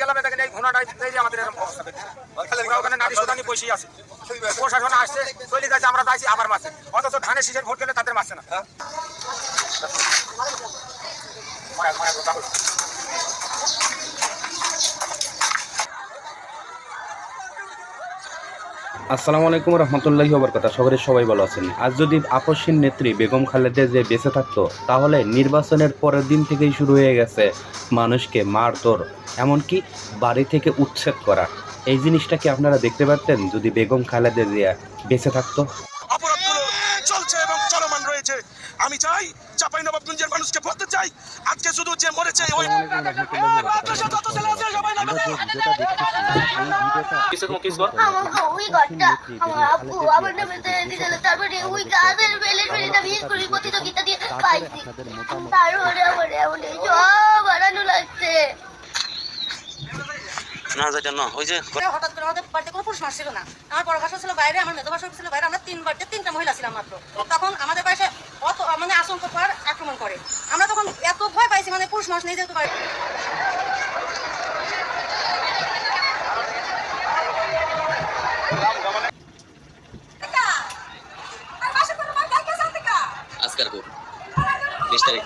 গেলাম দেখেন এই ঘোড়াটাই আমাদের এরকম ওখানে নারী সুদানি বসেই আছে। চলে যাচ্ছে আমরা যাইছি, আবার মারছে। অথচ ধানের সিজন ভোট গেলে তাদের মারছে না। আসসালামু আলাইকুম রহমতুল্লাহি কথা সকলে সবাই ভালো আছেন। আজ যদি আপসীন নেত্রী বেগম খালেদা যে বেঁচে থাকতো তাহলে নির্বাচনের পরের দিন থেকেই শুরু হয়ে গেছে মানুষকে মারধর এমনকি বাড়ি থেকে উচ্ছেদ করা। এই জিনিসটা কি আপনারা দেখতে পারতেন যদি বেগম খালেদা জিয়া বেঁচে থাকতো? অপরাধগুলো চলছে এবং চলমান রয়েছে। আমি চাই চাপাই নবাবগঞ্জের মানুষকে বলতে চাই আজকে শুধু যে মরেছে ওই আমার ওই ঘরটা আমার আপু আমার নামে দিয়েছিল তারপরে ওই গাছের বেলে ফেলিটা বিয়ে করি প্রতিযোগিতা দিয়ে পাইছি। তারপরে আমার এমন সব বাড়ানো লাগছে। না যেটা না ওই যে হঠাৎ করে আমাদের বাড়িতে কোনো পুরুষ মানুষ ছিল না। আমার বড় ভাষা ছিল বাইরে আমার মেধ ভাষা ছিল বাইরে আমরা তিন বাড়িতে তিনটা মহিলা ছিলাম মাত্র। তখন আমাদের পাশে অত মানে আক্রমণ করে। আমরা তখন এত ভয় পাইছি মানে পুরুষ মানুষ নেই যেতে বিশ তারিখ।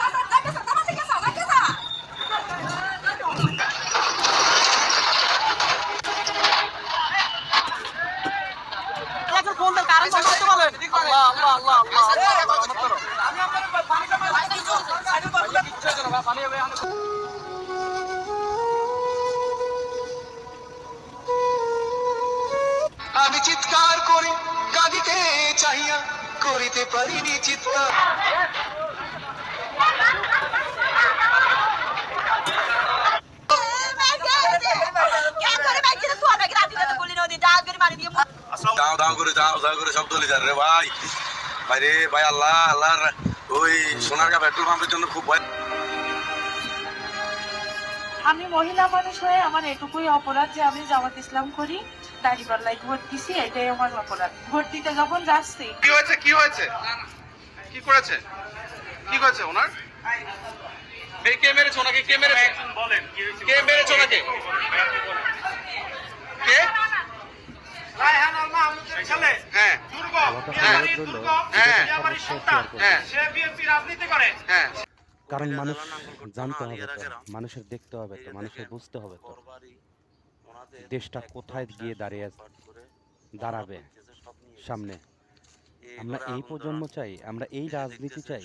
আমি চিৎকার করি কাঁদিতে চাহিয়া করিতে পারিনি চিৎকার। দাও দাও করে দাও দাও করে সব দলি যান রে ভাই। ভাই রে ভাই আল্লাহ আল্লাহর ওই সোনারগা পেট্রোল পাম্পের জন্য খুব ভয় আমি মহিলা মানুষ হয়ে আমার এটুকুই অপরাধ যে আমি জামাত ইসলাম করি দাঁড়িপাল্লায় ভোট দিছি এটাই আমার অপরাধ। ভোট দিতে যখন যাচ্ছি কি হয়েছে কি হয়েছে? কি করেছে? কি করেছে ওনার? কে মেরেছে ওনাকে? কে মেরেছে? বলেন কে মেরেছে ওনাকে? কে হ্যাঁ হ্যাঁ হ্যাঁ হ্যাঁ হ্যাঁ কারণ মানুষ জানতে হবে তো মানুষের দেখতে হবে তো মানুষের বুঝতে হবে তো। দেশটা কোথায় গিয়ে দাঁড়িয়ে দাঁড়াবে সামনে। আমরা এই প্রজন্ম চাই আমরা এই রাজনীতি চাই।